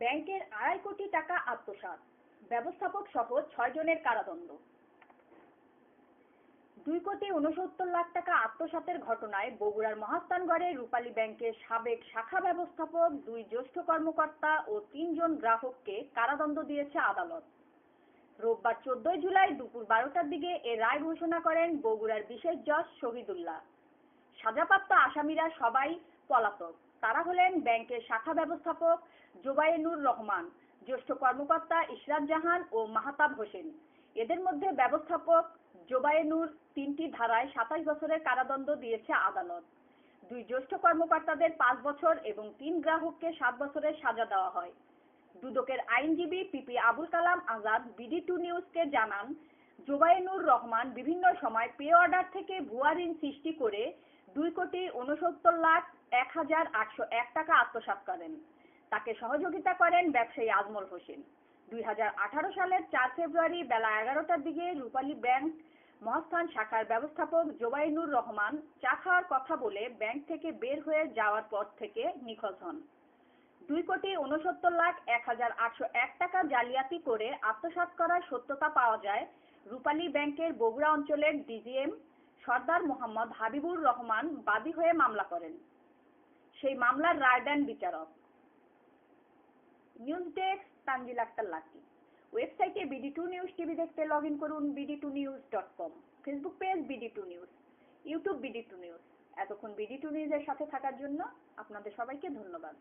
ব্যাংকের আড়াই কোটি টাকা আত্মসাৎ। ব্যবস্থাপক সহ ছয় জনের কারাদণ্ড। দুই কোটি উনসত্তর লাখ টাকা আত্মসাতের ঘটনায় বগুড়ার মহাস্থানগড়ে রূপালী ব্যাংকের সাবেক শাখা ব্যবস্থাপক, দুই জ্যেষ্ঠ কর্মকর্তা ও তিনজন গ্রাহককে কারাদণ্ড দিয়েছে আদালত। রোববার চোদ্দই জুলাই দুপুর বারোটার দিকে এ রায় ঘোষণা করেন বগুড়ার বিশেষ জজ শহীদুল্লাহ। সাজাপ্রাপ্ত আসামিরা সবাই পলাতক। তারা হলেন ব্যাংকের শাখা ব্যবস্থাপক জোবায়েনুর রহমান, জ্যেষ্ঠ কর্মকর্তা ইশরাত জাহান ও মাহতাব হোসেন। এদের মধ্যে ব্যবস্থাপক জোবায়েনুর তিনটি ধারায় সাতাশ বছরের কারাদণ্ড দিয়েছে আদালত। দুই জ্যেষ্ঠ কর্মকর্তাদের পাঁচ বছর এবং তিন গ্রাহককে সাত বছরের সাজা দেওয়া হয়। দুদকের আইনজীবী PP Abul Kalam Azad BD two নিউজকে জানান জোবায়েনুর রহমান বিভিন্ন সময় পে অর্ডার থেকে ভুয়া ঋণ সৃষ্টি করে দুই কোটি উনসত্তর লাখ এক হাজার আটশো এক টাকা আত্মসাৎ করেন। তাকে সহযোগিতা করেন ব্যবসায়ী আজমল হোসেন। দুই হাজার আঠারো সালের চার ফেব্রুয়ারি বেলা এগারোটার দিকে রূপালী ব্যাংক মহাস্থান শাখার ব্যবস্থাপক জোবাইনুর রহমান চা খাওয়ার কথা বলে ব্যাংক থেকে বের হয়ে যাওয়ার পর থেকে নিখোঁজ হন। দুই কোটি উনসত্তর লাখ এক হাজার আটশো এক টাকা জালিয়াতি করে আত্মসাৎ করার সত্যতা পাওয়া যায় রূপালী ব্যাংকের বগুড়া অঞ্চলের ডিজিএম সর্দার মোহাম্মদ হাবিবুর রহমান বাদী হয়ে মামলা করেন। সেই মামলার রায় দেন বিচারক। News desk Tanzil Akter Lucky. ওয়েবসাইটে বিডি টু নিউজ টিভি দেখতে লগ ইন করুন BD two news dot com. Facebook page BD two news. YouTube BD two news. এতক্ষণ বিডি টু নিউজের সাথে থাকার জন্য আপনাদের সবাইকে ধন্যবাদ।